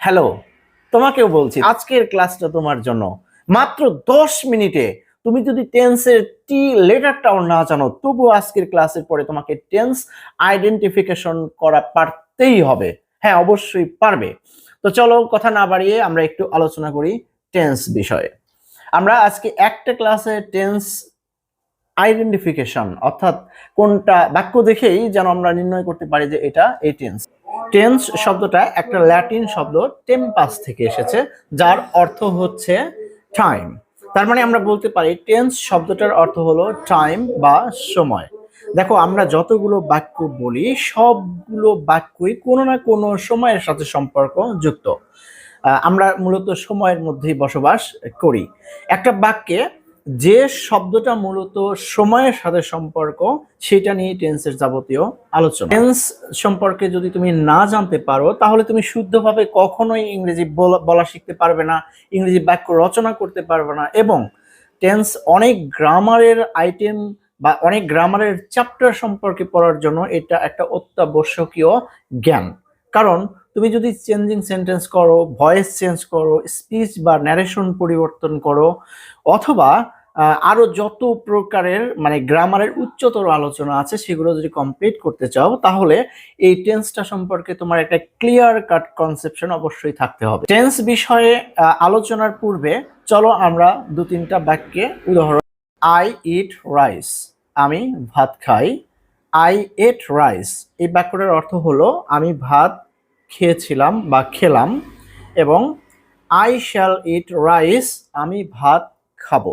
Hello তোমাকেও বলছি, আজকের ক্লাসটা তোমার জন্য। মাত্র দশ মিনিটে তুমি যদি টেন্সের টি লেটারটাও না জানো, তবু আজকের ক্লাসের পরে তোমাকে টেন্স আইডেন্টিফিকেশন করা পারতেই হবে। হ্যাঁ অবশ্যই পারবে। তো চলো কথা না বাড়িয়ে আমরা একটু আলোচনা করি টেন্স বিষয়ে। আমরা আজকে একটা ক্লাসে টেন্স আইডেন্টিফিকেশন অর্থাৎ কোনটা বাক্য দেখেই যেন আমরা নির্ণয় করতে পারি যে এটা এই টেন্স টেন্স শব্দটা একটা ল্যাটিন শব্দ টেম্পাস থেকে এসেছে, যার অর্থ হচ্ছে টাইম তার মানে আমরা বলতে পারি টেন্স শব্দটার অর্থ হলো টাইম বা সময়। দেখো, আমরা যতগুলো বাক্য বলি, সবগুলো বাক্যই কোনো না কোনো সময়ের সাথে সম্পর্ক যুক্ত। আমরা মূলত সময়ের মধ্যেই বসবাস করি। একটা বাক্যে যে শব্দটা মূলত সময়ের সাথে সম্পর্ক, সেটা নিয়ে টেন্সের যাবতীয় আলোচনা। টেন্স সম্পর্কে যদি তুমি না জানতে পারো, তাহলে তুমি শুদ্ধভাবে কখনোই ইংরেজি বলা- শিখতে পারবে না, ইংরেজি বাক্য রচনা করতে পারবে না এবং টেন্স অনেক গ্রামারের আইটেম বা অনেক গ্রামারের চ্যাপ্টার সম্পর্কে পড়ার জন্য এটা একটা অত্যাবশ্যকীয় জ্ঞান। কারণ তুমি যদি চেঞ্জিং সেন্টেন্স করো, ভয়েস চেঞ্জ করো, স্পিচ বা ন্যারেশন পরিবর্তন করো, অথবা আহ, আরও যত প্রকারের মানে গ্রামারের উচ্চতর আলোচনা আছে সেগুলো যদি কমপ্লিট করতে চাও তাহলে এই টেন্সটা সম্পর্কে তোমার একটা ক্লিয়ার কাট কনসেপশন অবশ্যই থাকতে হবে। টেন্স বিষয়ে আলোচনার পূর্বে চলো আমরা দু তিনটা বাক্যে উদাহরণ আই ইট রাইস আমি ভাত খাই। আই এট রাইস এই বাক্যটার অর্থ হলো আমি ভাত খেয়েছিলাম বা খেলাম এবং আই শ্যাল ইট রাইস আমি ভাত খাব।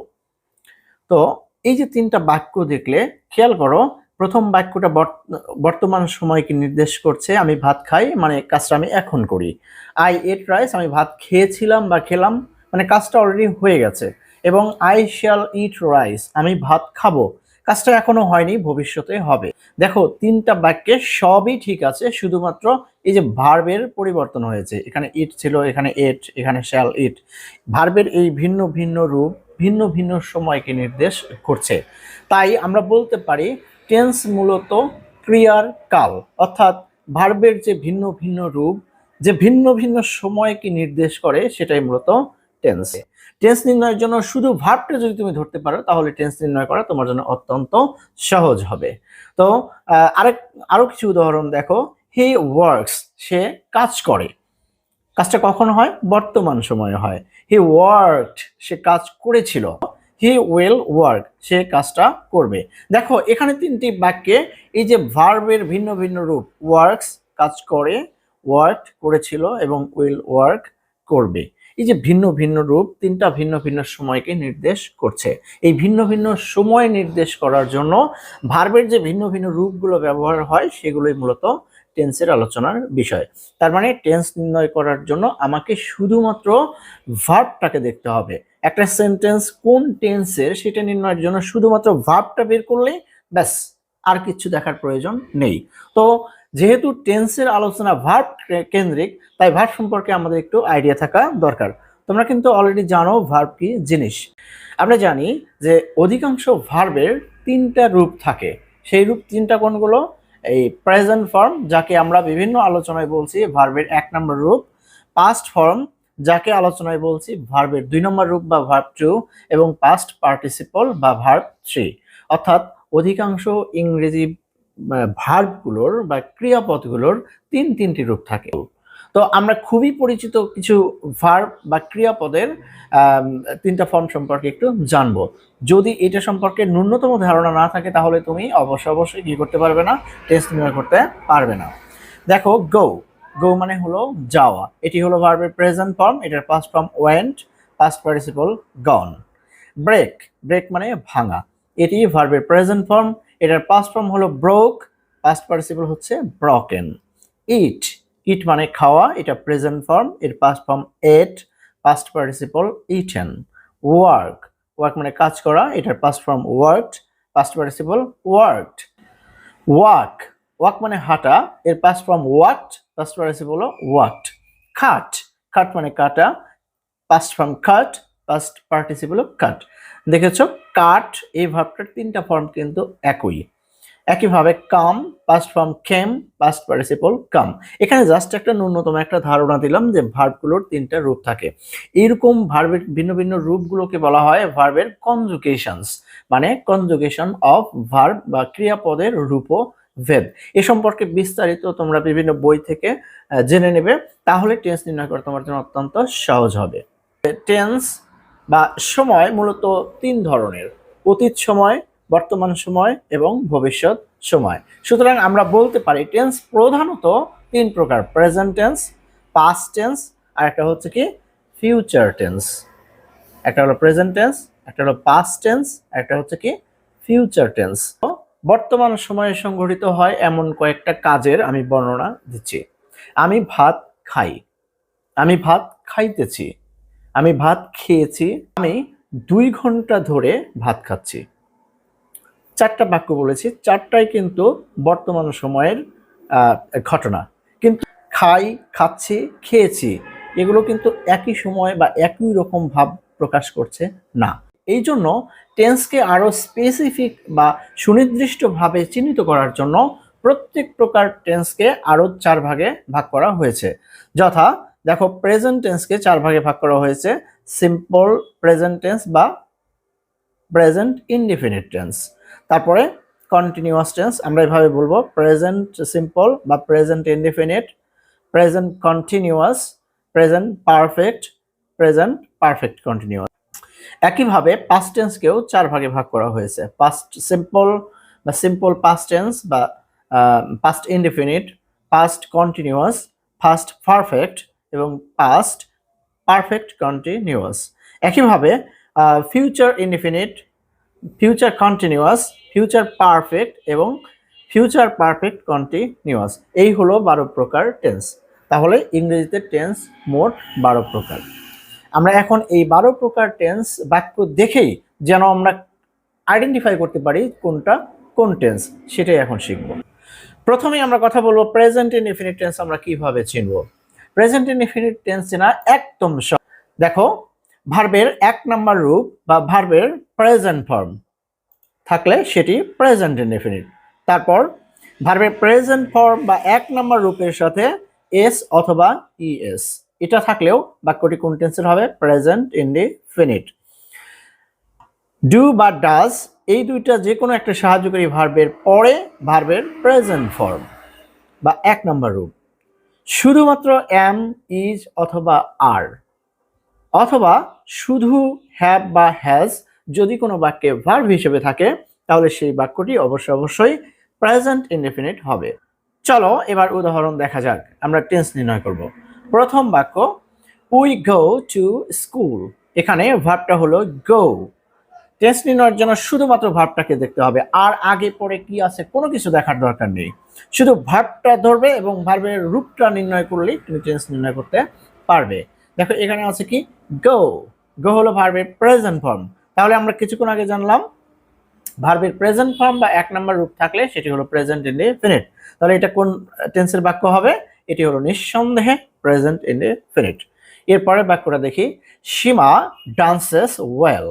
তো এই যে তিনটা বাক্য দেখলে, খেয়াল করো, প্রথম বাক্যটা বর্ত- বর্তমান সময়কে নির্দেশ করছে, আমি ভাত খাই মানে কাজটা আমি এখন করি। আই এট রাইস, আমি ভাত খেয়েছিলাম বা খেলাম মানে কাজটা অলরেডি হয়ে গেছে। এবং আই শ্যাল ইট রাইস, আমি ভাত খাব। কাজটা এখনও হয়নি, ভবিষ্যতে হবে। দেখো, তিনটা বাক্যে সবই ঠিক আছে, শুধুমাত্র এই যে ভার্বের পরিবর্তন হয়েছে। এখানে ইট ছিল, এখানে এট, এখানে শ্যাল ইট। ভার্বের এই ভিন্ন ভিন্ন রূপ ভিন্ন ভিন্ন সময়কে নির্দেশ করছে। তাই আমরা বলতে পারি, টেন্স মূলত ক্রিয়ার কাল, অর্থাৎ ভার্বের যে ভিন্ন ভিন্ন রূপ, যে ভিন্ন ভিন্ন সময়কে নির্দেশ করে, সেটাই মূলত টেন্স। টেন্স নির্ণয়ের জন্য শুধু ভার্বটা যদি তুমি ধরতে পারো, তাহলে টেন্স নির্ণয় করা তোমার জন্য অত্যন্ত সহজ হবে। তো আরেক, আরও কিছু উদাহরণ দেখো। হি ওয়ার্কস, সে কাজ করে। কাজটা কখন হয়? বর্তমান সময়ে হয়। হি ওয়ার্কড সে কাজ করেছিল। হি উইল ওয়ার্ক সে কাজটা করবে। দেখো, এখানে তিনটি বাক্যে এই যে ভার্বের ভিন্ন ভিন্ন রূপ ওয়ার্কস কাজ করে ওয়ার্ক করেছিল এবং উইল ওয়ার্ক করবে। এই যে ভিন্ন ভিন্ন রূপ, তিনটা ভিন্ন ভিন্ন সময়কে নির্দেশ করছে। এই ভিন্ন ভিন্ন সময় নির্দেশ করার জন্য ভার্বের যে ভিন্ন ভিন্ন রূপগুলো ব্যবহার হয়, সেগুলোই মূলত টেন্সের আলোচনার বিষয়। তার মানে টেন্স নির্ণয় করার জন্য আমাকে শুধুমাত্র ভার্বটাকে দেখতে হবে। একটা সেন্টেন্স কোন টেন্সের সেটা নির্ণয়ের জন্য শুধুমাত্র ভার্বটা বের করলেই ব্যাস, আর কিছু দেখার প্রয়োজন নেই। তো যেহেতু টেন্সের আলোচনা ভার্ব কেন্দ্রিক, তাই ভার্ব সম্পর্কে আমাদের একটু আইডিয়া থাকা দরকার। তোমরা কিন্তু অলরেডি জানো ভার্ব কি জিনিস। আমরা জানি যে অধিকাংশ ভার্বের তিনটা রূপ থাকে। সেই রূপ তিনটা কোনগুলো? এই প্রেজেন্ট ফর্ম যাকে আমরা বিভিন্ন আলোচনায় বলছি ভার্বের এক নম্বর রূপ পাস্ট ফর্ম যাকে আলোচনায় বলছি ভার্বের দুই নম্বর রূপ বা ভার্ব টু এবং পাস্ট পার্টিসিপল বা ভার্ব থ্রি অর্থাৎ অধিকাংশ ইংরেজি ভার্বগুলোর বা ক্রিয়াপদগুলোর তিন তিনটি রূপ থাকে। তো আমরা খুবই পরিচিত কিছু ভার্ব বা ক্রিয়াপদের তিনটা ফর্ম সম্পর্কে একটু জানব। যদি এটা সম্পর্কে ন্যূনতম ধারণা না থাকে, তাহলে তুমি অবশ্যই অবশ্যই কি করতে পারবে না? টেস্ট নির্ণয় করতে পারবে না। দেখো গো গো মানে হলো যাওয়া। এটি হলো ভার্বের প্রেজেন্ট ফর্ম এটার past form went past participle gone break break মানে ভাঙা। এটি ভার্বের প্রেজেন্ট ফর্ম এটার পাস্ট ফর্ম হলো ব্রোক পাস্ট পার্টিসিপল হচ্ছে ব্রকেন ইট ইট মানে খাওয়া, এটা প্রেজেন্ট ফর্ম এর past form ate past participle eaten work work মানে কাজ করা, এটার past form worked past participle worked walk walk মানে হাঁটা, এর past form walked past participle walked cut cut মানে কাটা past form cut past participle cut দেখেছ? কাট এই ভাবটার তিনটা ফর্ম কিন্তু একই। একইভাবে come past form came past participle come এখানে জাস্ট একটা ন্যূনতম একটা ধারণা দিলাম যে ভার্বগুলোর তিনটা রূপ থাকে। এরকম ভার্বের ভিন্ন ভিন্ন রূপগুলোকে বলা হয় ভার্বের কনজুকেশনস মানে কনজুগেশন অফ ভার্ব বা ক্রিয়াপদের রূপ ভেদ। এ সম্পর্কে বিস্তারিত তোমরা বিভিন্ন বই থেকে জেনে নেবে, তাহলে টেন্স নির্ণয় করা তোমার জন্য অত্যন্ত সহজ হবে। টেন্স বা সময় মূলত তিন ধরনের, অতীত সময় বর্তমান সময় এবং ভবিষ্যৎ সময়। সুতরাং আমরা বলতে পারি টেন্স প্রধানত তিন প্রকার প্রেজেন্ট টেন্স পাস্ট টেন্স আর একটা হচ্ছে কি ফিউচার টেন্স একটা হলো প্রেজেন্ট টেন্স একটা হলো পাস্ট টেন্স একটা হচ্ছে কি ফিউচার টেন্স বর্তমান সময়ে সংঘটিত হয় এমন কয়েকটা কাজের আমি বর্ণনা দিচ্ছি। আমি ভাত খাই, আমি ভাত খাইতেছি, আমি ভাত খেয়েছি, আমি দুই ঘণ্টা ধরে ভাত খাচ্ছি। চারটা বাক্য বলেছি, চারটাই কিন্তু বর্তমান সময়ের ঘটনা। কিন্তু খাই, খাচ্ছি, খেয়েছি, এগুলো কিন্তু একই সময় বা একই রকম ভাব প্রকাশ করছে না। এই জন্য টেন্সকে আরও স্পেসিফিক বা সুনির্দিষ্টভাবে চিহ্নিত করার জন্য প্রত্যেক প্রকার টেন্সকে আরও চার ভাগে ভাগ করা হয়েছে। যথা, দেখো প্রেজেন্ট টেন্সকে চার ভাগে ভাগ করা হয়েছে সিম্পল প্রেজেন্ট টেন্স বা প্রেজেন্ট ইনডিফিনিট টেন্স তারপরে কন্টিনিউয়াস টেন্স আমরা এভাবে বলব প্রেজেন্ট সিম্পল বা present indefinite present continuous present perfect present perfect continuous একইভাবে পাস্ট টেন্সকেও চার ভাগে ভাগ করা হয়েছে। পাস্ট সিম্পল বা সিম্পল পাস্ট টেন্স বা past indefinite past continuous past perfect এবং পাস্ট পারফেক্ট কন্টিনিউয়াস একইভাবে future indefinite future continuous future perfect এবং ফিউচার পারফেক্ট কন্টিনিউয়াস এই হলো বারো প্রকার টেন্স তাহলে ইংরেজিতে টেন্স মোট বারো প্রকার। আমরা এখন এই বারো প্রকার টেন্স বাক্য দেখেই যেন আমরা আইডেন্টিফাই করতে পারি কোনটা কোন টেন্স সেটাই এখন শিখব। প্রথমেই আমরা কথা বলব প্রেজেন্ট ইনডিফিনিট টেন্স আমরা কীভাবে চিনব? প্রেজেন্ট ইনডিফিনিট টেন্স চেনা একদম দেখো ভার্বের এক নাম্বার রূপ বা ভার্বের প্রেজেন্ট ফর্ম থাকলে সেটি প্রেজেন্ট ইনডিফিনিট তারপর ভার্বের প্রেজেন্ট ফর্ম বা এক নাম্বার রূপের সাথে এস অথবা ইএস এটা থাকলেও বাক্যটি কোন টেন্সের হবে? প্রেজেন্ট ইনডিফিনিট ডু বা ডাজ এই দুইটা যে কোনো একটা সাহায্যকারী ভার্বের পরে ভার্বের প্রেজেন্ট ফর্ম বা এক নম্বর রূপ। শুধুমাত্র এম ইজ অথবা আর অথবা শুধু হ্যাভ বা হ্যাজ যদি কোনো বাক্যে ভার্ভ হিসেবে থাকে, তাহলে সেই বাক্যটি অবশ্যই অবশ্যই প্রেজেন্ট ইনডেফিনিট হবে। চলো এবার উদাহরণ দেখা যাক, আমরা টেন্স নির্ণয় করব। প্রথম বাক্য উই গো টু স্কুল এখানে ভার্বটা হলো গো টেন্স নির্ণয়ের জন্য শুধুমাত্র ভার্বটাকে দেখতে হবে, আর আগে পরে কি আছে কোনো কিছু দেখার দরকার নেই। শুধু ভার্বটা ধরবে এবং ভার্বের রূপটা নির্ণয় করলেই তুমি টেন্স নির্ণয় করতে পারবে। দেখো, এখানে আছে কি? গো গো হলো ভার্বের প্রেজেন্ট ফর্ম তাহলে আমরা কিছুক্ষণ আগে জানলাম ভার্বের প্রেজেন্ট ফর্ম বা এক নম্বর রূপ থাকলে সেটি হলো প্রেজেন্ট ইনডিফিনিট তাহলে এটা কোন টেন্সের বাক্য হবে? এটি হলো নিঃসন্দেহে প্রেজেন্ট ইনডিফিনিট এরপরে বাক্যটা দেখি। সীমা ডান্সেস ওয়েল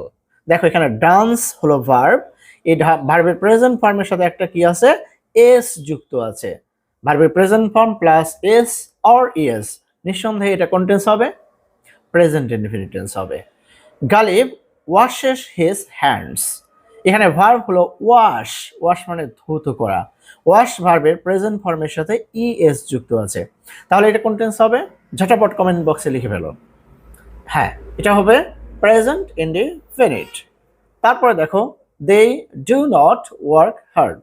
দেখো, এখানে ডান্স হলো ভার্ব এই ভার্বের প্রেজেন্ট ফর্মের সাথে একটা কি আছে? এস যুক্ত আছে। ভার্বের present form plus S or ES নিঃসন্দেহে এটা কোন টেন্স হবে? প্রেজেন্ট ইনডিফিনিট টেন্স হবে। গালিব ওয়াশেস হিজ হ্যান্ডস এখানে ভার্ব হলো ওয়াশ ওয়াশ মানে ধৌত করা। ওয়াশ ভার্বের প্রেজেন্ট ফর্মের সাথে ইএস যুক্ত আছে। তাহলে এটা কোন টেন্স হবে? ঝটাপট কমেন্ট বক্সে লিখে ফেলো। হ্যাঁ এটা হবে প্রেজেন্ট ইনডিফিনিট তারপরে দেখো they do not work hard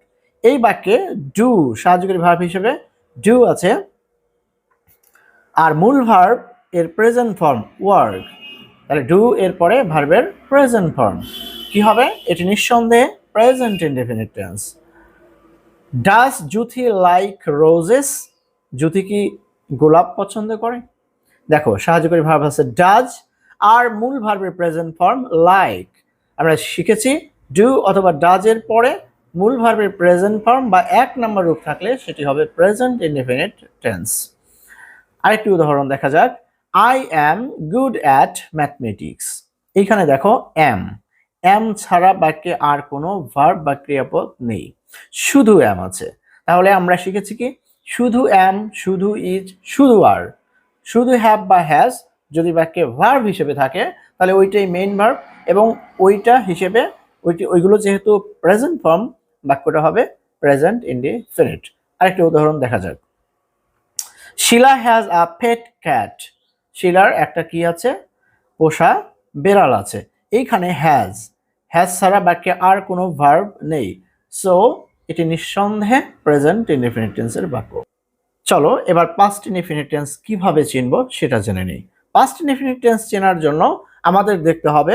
এই বাক্যে ডু সাহায্যকারী ভার্ব হিসেবে ডু আছে। আর মূল ভার্ব এর প্রেজেন্ট ফর্ম ওয়ার্ক তাহলে ডু এর পরে ভার্বের প্রেজেন্ট ফর্ম কি হবে? এটি নিঃসন্দেহে present indefinite tense does Juthi like roses Juthi কি গোলাপ পছন্দ করে? দেখো সাহায্য সাহায্যকারী ভার্ব আছে ডাজ আর মূল ভার্বের প্রেজেন্ট ফর্ম লাইক আমরা শিখেছি ডু অথবা ডাজের পরে মূল ভার্বের প্রেজেন্ট ফর্ম বা এক নম্বর রূপ থাকলে সেটি হবে প্রেজেন্ট ইনডিফিনিট টেন্স আরেকটি উদাহরণ দেখা যাক। I am good at mathematics এখানে দেখো অ্যাম এম ছাড়া বাক্যে আর কোনো ভার্ব বা ক্রিয়াপদ নেই। শুধু এম আছে। তাহলে আমরা শিখেছি কি? শুধু এম শুধু ইজ শুধু আর শুধু হ্যাভ বা হ্যাজ যদি বাক্যে ভার্ব হিসেবে থাকে, তাহলে ওইটাই মেইন ভার্ব এবং ওইটা হিসেবে ওইটি ওইগুলো যেহেতু প্রেজেন্ট ফর্ম বাক্যটা হবে প্রেজেন্ট ইনডিফিনিট আরেকটা উদাহরণ দেখা যাক। Shila has a pet cat শিলার একটা কি আছে? পোষা বেড়াল আছে। এইখানে হ্যাজ হ্যাজ ছাড়া বাক্যে আর কোনো ভার্ব নেই। সো এটি নিঃসন্দেহে প্রেজেন্ট ইনডিফিনিট টেন্সের বাক্য। চলো, এবার পাস্ট ইনডিফিনিট টেন্স কীভাবে চিনব সেটা জেনে নিই। পাস্ট ইনডিফিনিট টেন্স চেনার জন্য আমাদের দেখতে হবে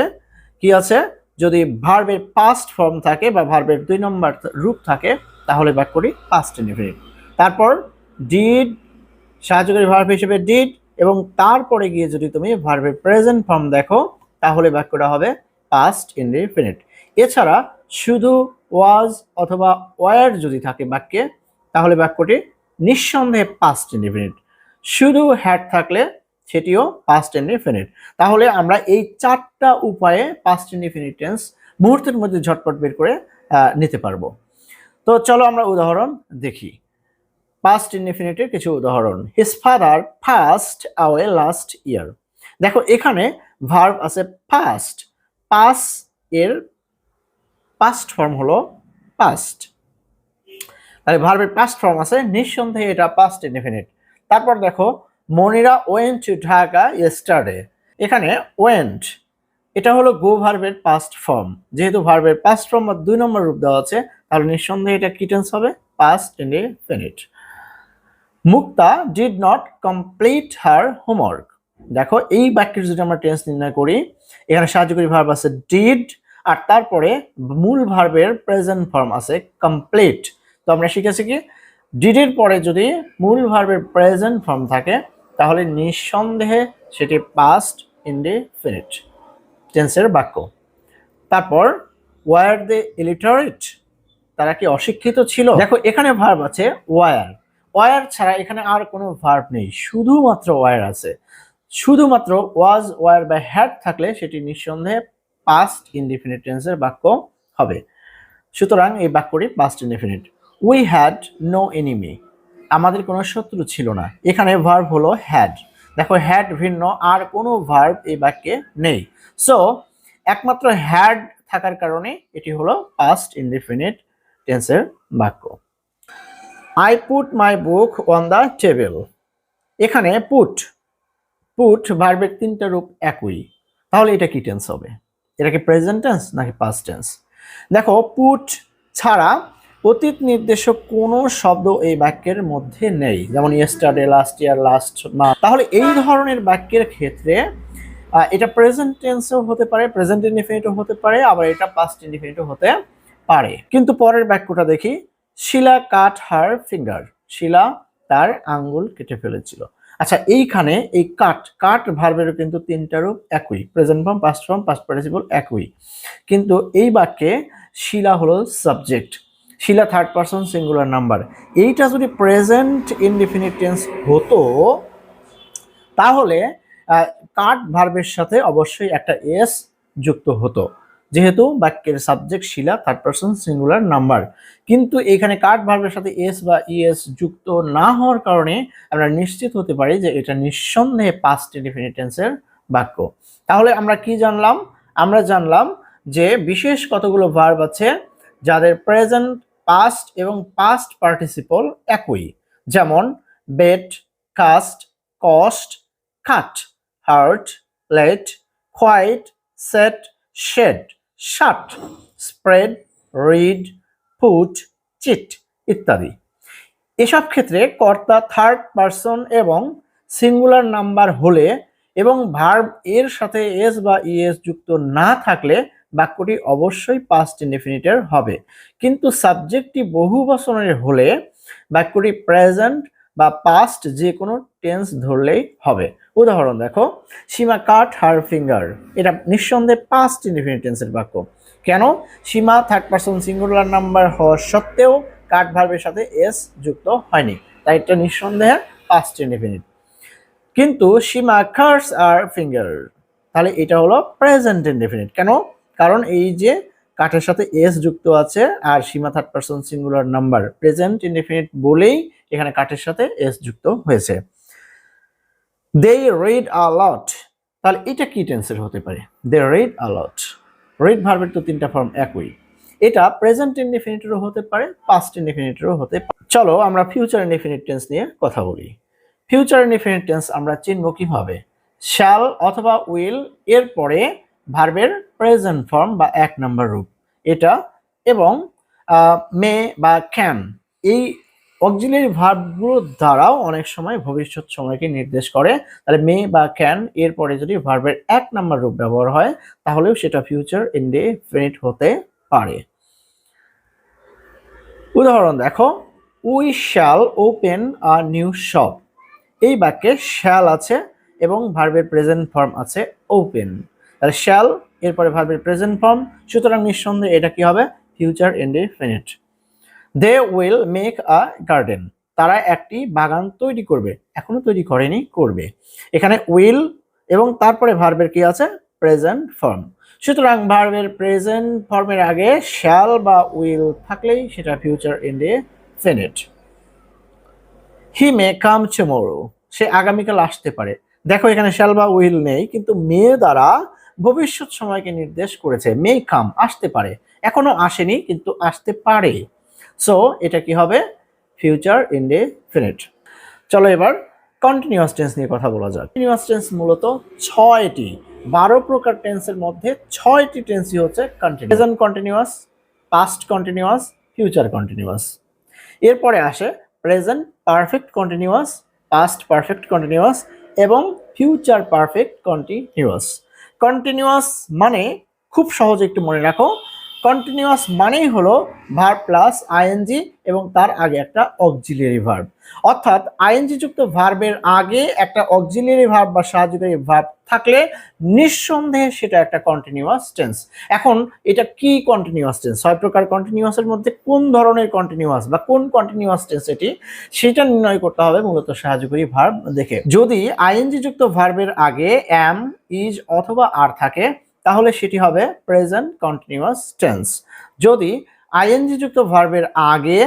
কি আছে? যদি ভার্বের পাস্ট ফর্ম থাকে বা ভার্বের দুই নম্বর রূপ থাকে, তাহলে বাক্যটি পাস্ট ইনডিফিনিট তারপর ডিড সাহায্যকারী ভার্ব হিসেবে ডিড এবং তারপরে গিয়ে যদি তুমি ভার্বের প্রেজেন্ট ফর্ম দেখো, তাহলে বাক্যটা হবে পাস্ট ইনডিফিনিট এছাড়া শুধু ওয়াজ অথবা ওয়ার যদি থাকে বাক্যে, তাহলে বাক্যটি নিঃসন্দেহে পাস্ট ইনডিফিনিট শুধু হ্যাড থাকলে সেটিও পাস্ট ইনডিফিনিট তাহলে আমরা এই চারটা উপায়ে পাস্ট ইনডিফিনিট টেন্স মুহূর্তের মধ্যে ঝটপট বের করে নিতে পারব। তো চলো আমরা উদাহরণ দেখি। পাস্ট ইনডিফিনিটের কিছু উদাহরণ। His father passed away last year দেখো, এখানে ভার্ব আছে ফাস্ট পাস এর পাস্ট ফর্ম হলো পাস্ট তাহলে ভার্বের পাস্ট ফর্ম আছে, নিঃসন্দেহে এটা পাস্ট ইনডিফিনিট তারপর দেখো, Monira went to Dhaka yesterday এখানে ওয়েন্ট এটা হলো গো ভার্বের পাস্ট ফর্ম যেহেতু ভার্বের পাস্ট ফর্ম বা দুই নম্বর রূপ দেওয়া আছে, তাহলে নিঃসন্দেহে এটা কি টেন্স হবে? Past indefinite Mukta did not complete her homework দেখো, এই বাক্যের যদি আমরা টেন্স নির্ণয় করি, এখানে সাহায্যকারী ভার্ব আছে ডিড আর তারপরে মূল ভার্বের প্রেজেন্ট ফর্ম আছে কমপ্লিট তো আমরা শিখেছি কি? ডিডের পরে যদি মূল ভার্বের প্রেজেন্ট ফর্ম থাকে, তাহলে নিঃসন্দেহে সেটি পাস্ট ইনডিফিনিট টেন্সের বাক্য। তারপর ওয়ার দে ইলিটারেট তারা কি অশিক্ষিত ছিল? দেখো, এখানে ভার্ব আছে ওয়ার ওয়ার ছাড়া এখানে আর কোনো ভার্ব নেই। শুধুমাত্র ওয়ার আছে। শুধুমাত্র ওয়াজ ওয়ার বা হ্যাড থাকলে সেটি নিঃসন্দেহে পাস্ট ইনডিফিনিট টেন্সের বাক্য হবে। সুতরাং এই বাক্যটি past indefinite we had no enemy আমাদের কোনো শত্রু ছিল না। এখানে ভার্ব হলো হ্যাড দেখো হ্যাড ভিন্ন, আর কোনো ভার্ব এই বাক্যে নেই। সো একমাত্র হ্যাড থাকার কারণে এটি হলো পাস্ট ইনডিফিনিট টেন্সের বাক্য। I put my book on the table এখানে পুট পুট ভার্বের তিনটা রূপ একই। তাহলে এটা কি টেন্স হবে? এটা কি প্রেজেন্ট টেন্স নাকি পাস্ট টেন্স দেখো পুট ছাড়া অতীত নির্দেশক কোনো শব্দ এই বাক্যের মধ্যে নেই। যেমন ইয়েস্টারডে লাস্ট ইয়ার লাস্ট মাস তাহলে এই ধরনের বাক্যের ক্ষেত্রে এটা প্রেজেন্ট টেন্সও হতে পারে প্রেজেন্ট ইনডিফিনিটও হতে পারে, আবার এটা পাস্ট ইনডিফিনিটও হতে পারে। কিন্তু পরের বাক্যটা দেখি। শিলা কাট হার ফিঙ্গার শিলা তার আঙ্গুল কেটে ফেলেছিল। আচ্ছা এইখানে এই কাট কাট ভার্বেরও কিন্তু তিনটা রূপ একই present form past form past participle একই। কিন্তু এই বাক্যে শিলা হলো subject Shila third person singular number এইটা যদি প্রেজেন্ট ইনডিফিনিট টেন্স হতো, তাহলে কাট ভার্বের সাথে অবশ্যই একটা এস যুক্ত হতো। যেহেতু বাক্যের subject Shila third person singular number কিন্তু এখানে কাট ভার্বের সাথে এস বা ইএস যুক্ত না হওয়ার কারণে আমরা নিশ্চিত হতে পারি যে এটা নিঃসন্দেহে পাস্ট ইনডিফিনিটেন্সের বাক্য। তাহলে আমরা কি জানলাম? আমরা জানলাম যে বিশেষ কতগুলো ভার্ব আছে যাদের প্রেজেন্ট পাস্ট এবং পাস্ট পার্টিসিপল একই। যেমন bet cast cost cut hurt let white set shed shut spread, read, put, cheat ইত্যাদি। এসব ক্ষেত্রে কর্তা, থার্ড পারসন এবং সিঙ্গুলার নাম্বার হলে এবং ভার্ব এর সাথে এস বা ইএস যুক্ত না থাকলে বাক্যটি অবশ্যই পাস্ট ইনডিফিনিটের হবে। কিন্তু সাবজেক্টটি বহু বচনের হলে বাক্যটি প্রেজেন্ট বা পাস্ট যে কোনো টেন্স ধরলেই হবে। উদাহরণ দেখো। Sima cut her finger. এটা নিঃসন্দেহে পাস্ট ইনডিফিনিট টেন্সের বাক্য। কেন? Sima third person singular number হওয়া সত্ত্বেও কাট ভার্বের সাথে এস যুক্ত হয়নি। তাই এটা নিঃসন্দেহে পাস্ট ইনডিফিনিট কিন্তু সীমা কার্স আর ফিঙ্গার তাহলে এটা হলো প্রেজেন্ট ইনডিফিনিট কেন? কারণ এই যে কাঠের সাথে এস যুক্ত আছে আর Sima third person singular number present indefinite বলেই এখানে কাঠের সাথে এস যুক্ত হয়েছে। দে রিড আ লট তাহলে এটা কি টেন্সের হতে পারে? They read a red read ভার্বের তো তিনটা ফর্ম একই। এটা প্রেজেন্ট ইনডিফিনিটেরও হতে পারে পাস্ট ইনডিফিনিটেরও হতে পারে। চলো আমরা ফিউচার ইনডিফিনিট টেন্স নিয়ে কথা বলি। ফিউচার ইনডিফিনিট টেন্স আমরা চিনব কীভাবে? শ্যাল অথবা উইল এর পরে ভার্বের প্রেজেন্ট ফর্ম বা এক নম্বর রূপ। এটা এবং মে বা ক্যান এই অক্সিলারি ভার্বগুলোর দ্বারাও অনেক সময় ভবিষ্যৎ সময়কে নির্দেশ করে। তাহলে মে বা ক্যান এর পরে যদি ভার্বের এক নাম্বার রূপ ব্যবহার হয়, তাহলেও সেটা ফিউচার ইনডিফিনিট হতে পারে। উদাহরণ দেখো we shall open a new shop এই বাক্যে শ্যাল আছে এবং ভার্বের প্রেজেন্ট ফর্ম আছে ওপেন তাহলে শ্যাল এরপরে ভার্বের প্রেজেন্ট ফর্ম সুতরাং নিঃসন্দেহে এটা কি হবে? Future indefinite they will make a garden তারা একটি বাগান তৈরি করবে। এখনও তৈরি করেনি, করবে। এখানে উইল এবং তারপরে ভার্বের কি আছে? প্রেজেন্ট ফর্ম সুতরাং ভার্বের প্রেজেন্ট ফর্মের আগে শ্যাল বা উইল থাকলেই সেটা future indefinite he may come tomorrow সে আগামীকাল আসতে পারে। দেখো এখানে শ্যাল বা উইল নেই, কিন্তু মেয়ে দ্বারা ভবিষ্যৎ সময়কে নির্দেশ করেছে। মে কাম আসতে পারে। এখনও আসেনি, কিন্তু আসতে পারে। সো এটা কি হবে? ফিউচার ইনডিফিনিট চলো এবার কন্টিনিউয়াস টেন্স নিয়ে কথা বলা যাক। কন্টিনিউয়াস টেন্স মূলত ছয়টি, বারো প্রকার টেন্সের মধ্যে ছয়টি টেন্সই হচ্ছে continuous present continuous past continuous future continuous এরপরে আসে present perfect continuous past perfect continuous এবং ফিউচার পারফেক্ট কন্টিনিউয়াস কন্টিনিউয়াস মানে খুব সহজে একটু মনে রাখো কন্টিনিউয়াস মানেই হলো ভার্ব প্লাস আইএনজি এবং তার আগে একটা অক্সিলিয়ারি ভার্ব অর্থাৎ আইএনজি যুক্ত ভার্বের আগে একটা অক্সিলিয়ারি ভার্ব বা সাহায্যকারী ভার্ব থাকলে নিঃসন্দেহে সেটা একটা কন্টিনিউয়াস টেন্স এখন এটা কি কন্টিনিউয়াস টেন্স ছয় প্রকার কন্টিনিউয়াসের মধ্যে কোন ধরনের কন্টিনিউয়াস বা কোন কন্টিনিউয়াস টেন্স এটি? সেটা নির্ণয় করতে হবে মূলত সাহায্যকারী ভার্ব দেখে। যদি আইএনজি যুক্ত ভার্বের আগে অ্যাম ইজ অথবা আর থাকে তাহলে সেটি হবে প্রেজেন্ট কন্টিনিউয়াস টেন্স যদি আইএনজি যুক্ত ভার্বের আগে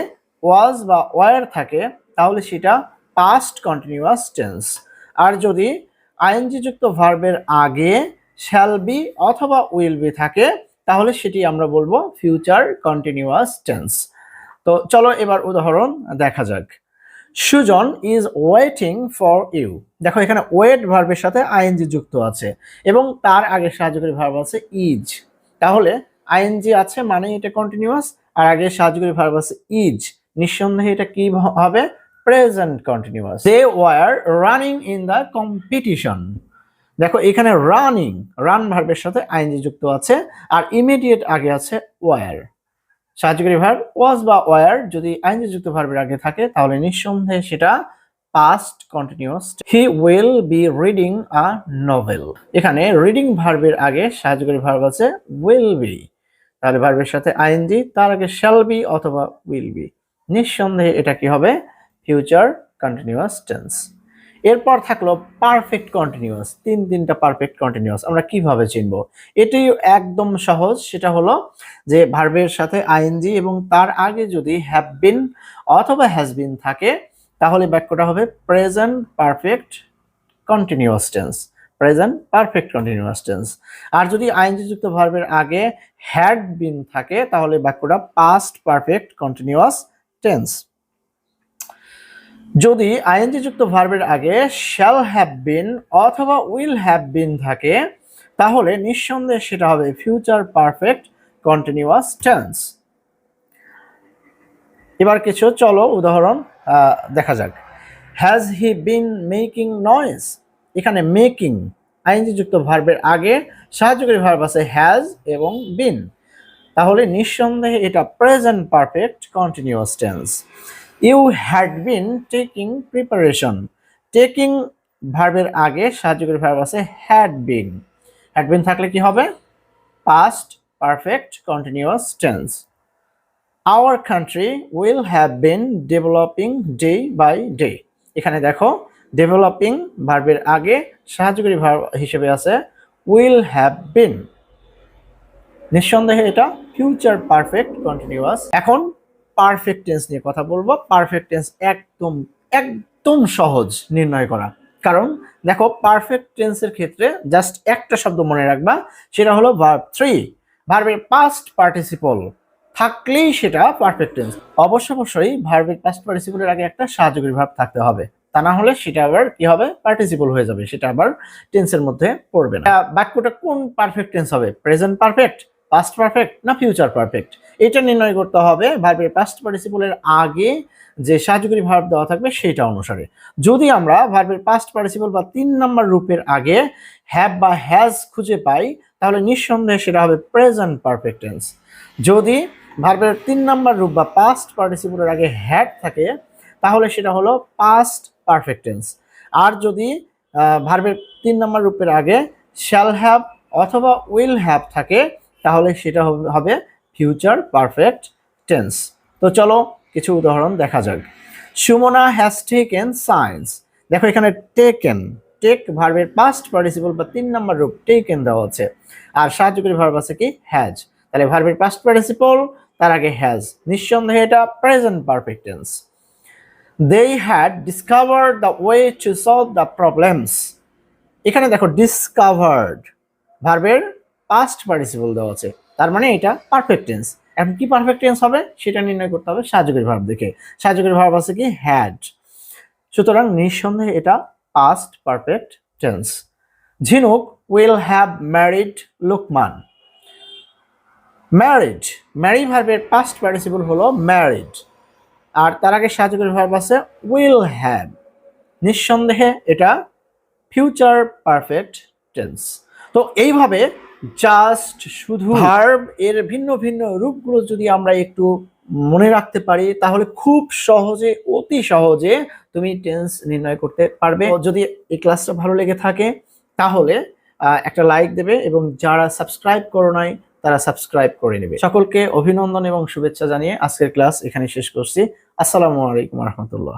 ওয়াজ বা ওয়ার থাকে, তাহলে সেটা পাস্ট কন্টিনিউয়াস টেন্স আর যদি আইএনজি যুক্ত ভার্বের আগে শ্যাল বি অথবা উইল বি থাকে, তাহলে সেটি আমরা বলব ফিউচার কন্টিনিউয়াস টেন্স তো চলো এবার উদাহরণ দেখা যাক। Sujon is waiting for you দেখো, এখানে ওয়েট ভার্বের সাথে আইএনজি যুক্ত আছে এবং তার আগে সাহায্যকারী ভার্ব আছে ইজ তাহলে আইএনজি আছে মানে এটা কন্টিনিউয়াস আর আগে সাহায্যকারী ভার্ব আছে ইজ নিঃসন্দেহে এটা কি হবে? Present continuous they were running in the competition দেখো, এখানে রানিং রান ভার্বের সাথে আইএনজি যুক্ত আছে, আর ইমিডিয়েট আগে আছে ওয়ার সাহায্যকারী ভার্ব ওয়াজ বা ওয়ার যদি আইনজি যুক্ত ভার্বের আগে থাকে, তাহলে নিঃসন্দেহে সেটা past continuous he will be reading a novel এখানে রিডিং ভার্বের আগে সাহায্যকারী ভার্ব আছে উইল বি তাহলে ভার্বের সাথে আইএনজি তার আগে শ্যাল বি অথবা উইল বি নিঃসন্দেহে এটা কি হবে? ফিউচার কন্টিনিউয়াস টেন্স এরপর থাকল পারফেক্ট কন্টিনিউয়াস তিন তিনটা পারফেক্ট কন্টিনিউয়াস আমরা কীভাবে চিনব? এটি একদম সহজ, সেটা হলো যে ভার্বের সাথে আইএনজি এবং তার আগে যদি হ্যাভ বিন অথবা হ্যাজ বিন থাকে, তাহলে বাক্যটা হবে present perfect continuous tense present perfect continuous tense আর যদি আইএনজি যুক্ত ভার্বের আগে হ্যাড বিন থাকে, তাহলে বাক্যটা পাস্ট পারফেক্ট কন্টিনিউয়াস টেন্স যদি আইএনজি যুক্ত ভার্বের আগে শ্যাল হ্যাভ বিন অথবা উইল হ্যাভ বিন থাকে, তাহলে নিঃসন্দেহে সেটা হবে ফিউচার পারফেক্ট কন্টিনিউয়াস টেন্স এবার কিছু চলো উদাহরণ দেখা যাক। Has he been making noise এখানে মেকিং আইএনজি যুক্ত ভার্বের আগে সাহায্যকারী ভার্ব আছে হ্যাজ এবং বিন তাহলে নিঃসন্দেহে এটা present perfect continuous tense you had been taking preparation. Taking ভার্বের আগে সাহায্যকারী ভার্ব আছে হ্যাড বিন। হ্যাড বিন থাকলে কি হবে? Past perfect continuous tense our country will have been developing day by day এখানে দেখো ডেভেলপিং ভার্বের আগে সাহায্যকারী ভার্ব হিসেবে আছে উইল হ্যাভ বিন নিঃসন্দেহে এটা ফিউচার পারফেক্ট কন্টিনিউয়াস এখন পারফেক্ট টেন্স নিয়ে কথা বলব। পারফেক্ট টেন্স একদম একদম সহজ নির্ণয় করা। কারণ দেখো পারফেক্ট টেন্সের ক্ষেত্রে জাস্ট একটা শব্দ মনে রাখবা, সেটা হলো ভার্ব থ্রি ভার্বের পাস্ট পার্টিসিপল থাকলেই সেটা পারফেক্ট টেন্স অবশ্য অবশ্যই ভার্বের পাস্ট পার্টিসিপলের আগে একটা সাহায্যকারী ভার্ব থাকতে হবে। তা না হলে সেটা আবার কি হবে? পার্টিসিপল হয়ে যাবে। সেটা আবার টেন্সের মধ্যে পড়বে না। বাক্যটা কোন পারফেক্ট টেন্স হবে? প্রেজেন্ট পারফেক্ট পাস্ট পারফেক্ট না ফিউচার পারফেক্ট এটা নির্ণয় করতে হবে ভার্বের পাস্ট পার্টিসিপলের আগে যে সাহায্যকারী ভার্ব দেওয়া থাকবে সেটা অনুসারে। যদি আমরা ভার্বের পাস্ট পার্টিসিপল বা তিন নম্বর রূপের আগে হ্যাভ বা হ্যাজ খুঁজে পাই, তাহলে নিঃসন্দেহে সেটা হবে প্রেজেন্ট পারফেক্ট টেন্স যদি ভার্বের তিন নম্বর রূপ বা পাস্ট পার্টিসিপলের আগে হ্যাড থাকে, তাহলে সেটা হলো পাস্ট পারফেক্ট টেন্স আর যদি ভার্বের তিন নম্বর রূপের আগে শ্যাল হ্যাভ অথবা উইল হ্যাভ থাকে তাহলে সেটা হবে- ফিউচার পারফেক্ট টেন্স তো চলো কিছু উদাহরণ দেখা যাক। সুমনা হ্যাজ টেকেন সায়েন্স দেখো এখানে টেকেন টেক ভার্বের পাস্ট পার্টিসিপল বা তিন নম্বর রূপ টেকেন দেওয়া আছে। আর সাহায্যকারী ভার্ব আছে কি? হ্যাজ তাহলে ভার্বের পাস্ট পার্টিসিপল তার আগে হ্যাজ নিঃসন্দেহে এটা present perfect tense they had discovered the way to solve the problems এখানে দেখো ডিসকভার্ড ভার্বের পাস্ট পার্টিসিপল দেওয়া আছে। তার মানে এটা পারফেক্ট টেন্স এখন কি পারফেক্ট টেন্স হবে? সেটা নির্ণয় করতে হবে সাহায্যকারী ভার্ব দেখে। সাহায্যকারী ভার্ব আছে কি? হ্যাড সুতরাং নিঃসন্দেহে এটা past perfect tense Jhinuk will have married Lukman. Married marry ভার্বের পাস্ট পার্টিসিপল হলো ম্যারিড আর তার আগে সাহায্যকারী ভার্ব আছে উইল হ্যাভ নিঃসন্দেহে এটা ফিউচার পারফেক্ট টেন্স তো এইভাবে জাস্ট শুধু ভার্ব এর ভিন্ন ভিন্ন রূপগুলো যদি আমরা একটু মনে রাখতে পারি তাহলে খুব সহজে অতি সহজে তুমি টেন্স নির্ণয় করতে পারবে। যদি এই ক্লাসটা ভালো লেগে থাকে তাহলে একটা লাইক দেবে এবং যারা সাবস্ক্রাইব করো নাই তারা সাবস্ক্রাইব করে নেবে। সকলকে অভিনন্দন এবং শুভেচ্ছা জানিয়ে আজকের ক্লাস এখানে শেষ করছি। আসসালামু আলাইকুম রহমতুল্লাহ।